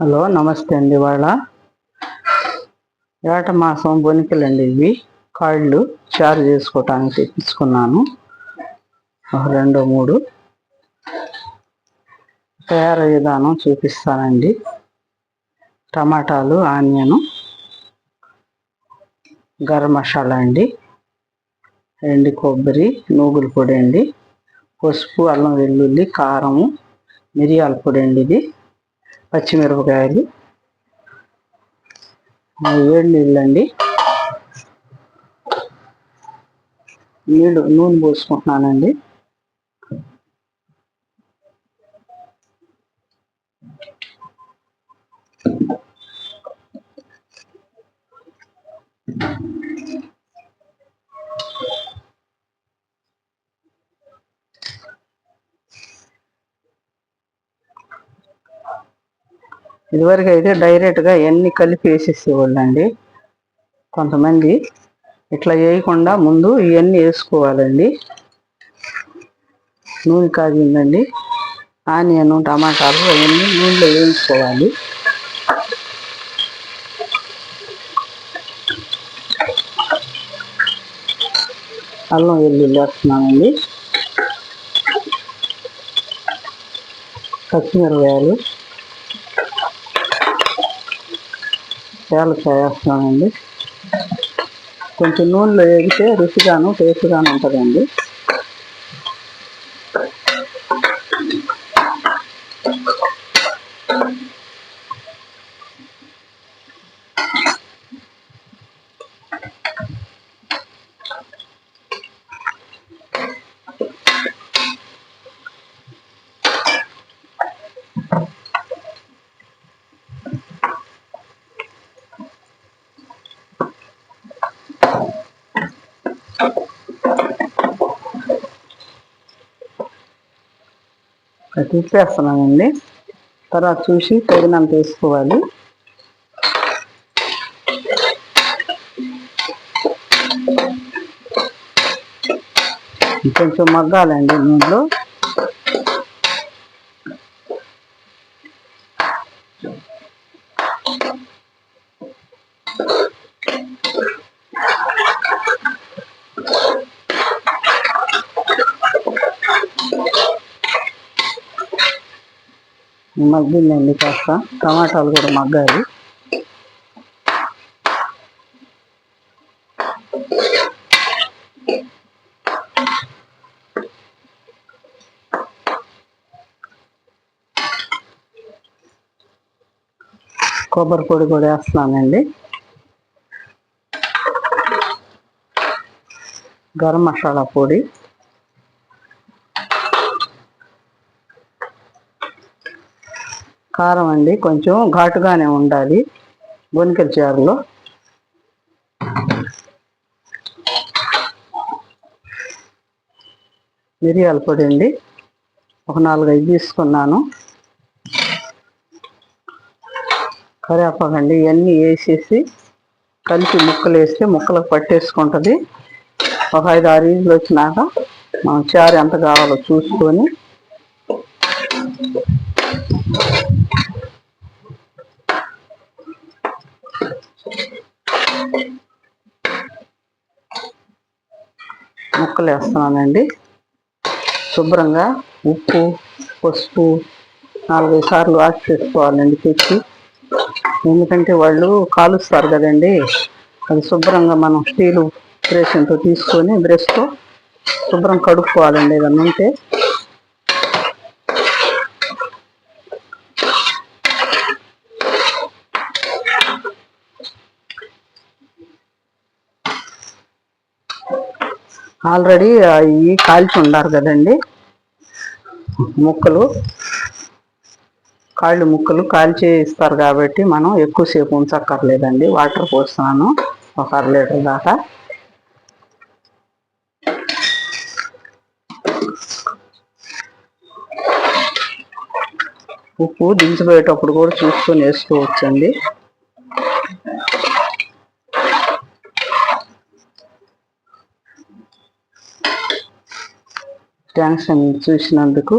Hello నమస్తే అండి వాళ్ళ ఏట మాసం బొనికలండి ఇవి. కాళ్ళు చారు చేసుకోవటానికి తెప్పించుకున్నాను. రెండు మూడు. తయారు విధానం చూపిస్తానండి. టమాటాలు ఆనియను. గరం మసాలా అండి. ఎండి కొబ్బరి నూగులు పొడి అండి. పసుపు అల్లం వెల్లుల్లి కారము మిరియాల పొడి అండి ఇది. పచ్చిమిరపకాయలు. వేడి నీళ్ళు అండి నీళ్ళు నూనె పోసుకుంటున్నానండి. ఇదివరకు అయితే డైరెక్ట్గా ఎన్ని కలిపి వేసేసేవాళ్ళండి? కొంతమంది. ఇట్లా వేయకుండా ముందు ఇవన్నీ వేసుకోవాలండి. నూనె కాగిందండి. ఆనియన్ టమాటాలు అవన్నీ నూనెలో వేయించుకోవాలి. అల్లం వెల్లుల్లి వేస్తున్నామండి పచ్చిమిరపకాయలు యాలక్కాయ వేస్తున్నానండి కొంచెం నూనెలో వేగితే రుచిగాను టేస్ట్గాను ఉంటుందండి. తిప్పేస్తున్నానండి తర్వాత చూసి తగినంత వేసుకోవాలి. కొంచెం మగ్గాలండి నూనెలో. మగ్గిందండి కాస్త. టమాటాలు కూడా మగ్గాలి. కొబ్బరి పొడి కూడా వేస్తున్నానండి. గరం మసాలా పొడి. కారం అండి కొంచెం ఘాటుగానే ఉండాలి బొనికల చారులో. మిరియాల పొడి అండి ఒక నాలుగైదు తీసుకున్నాను. కరివేపాకండి ఇవన్నీ వేసేసి కలిపి ముక్కలు వేస్తే ముక్కలకు పట్టేసుకుంటుంది. ఒక ఐదు ఆరు ఈజులు వచ్చినాక మనం చారు ఎంత కావాలో చూసుకొని ముక్కలు వేస్తున్నానండి శుభ్రంగా ఉప్పు పసుపు నాలుగైదు సార్లు వాష్ చేసుకోవాలండి తెచ్చి ఎందుకంటే వాళ్ళు కాలుస్తారు కదండి. అది శుభ్రంగా మనం స్టీలు బ్రష్తో తీసుకొని బ్రష్తో శుభ్రం కడుక్కోవాలండి ఇవన్నీ ఉంటే. ఆల్రెడీ ఇవి కాల్చి ఉండారు కదండి. ముక్కలు. కాళ్ళు ముక్కలు కాల్చి ఇస్తారు కాబట్టి మనం ఎక్కువసేపు ఉంచక్కర్లేదండి. వాటర్ పోస్తున్నాను. ఒక అర లీటర్ దాకా. ఉప్పు దించిపోయేటప్పుడు కూడా చూసుకొని వేసుకోవచ్చండి థ్యాంక్స్ అండి చూసినందుకు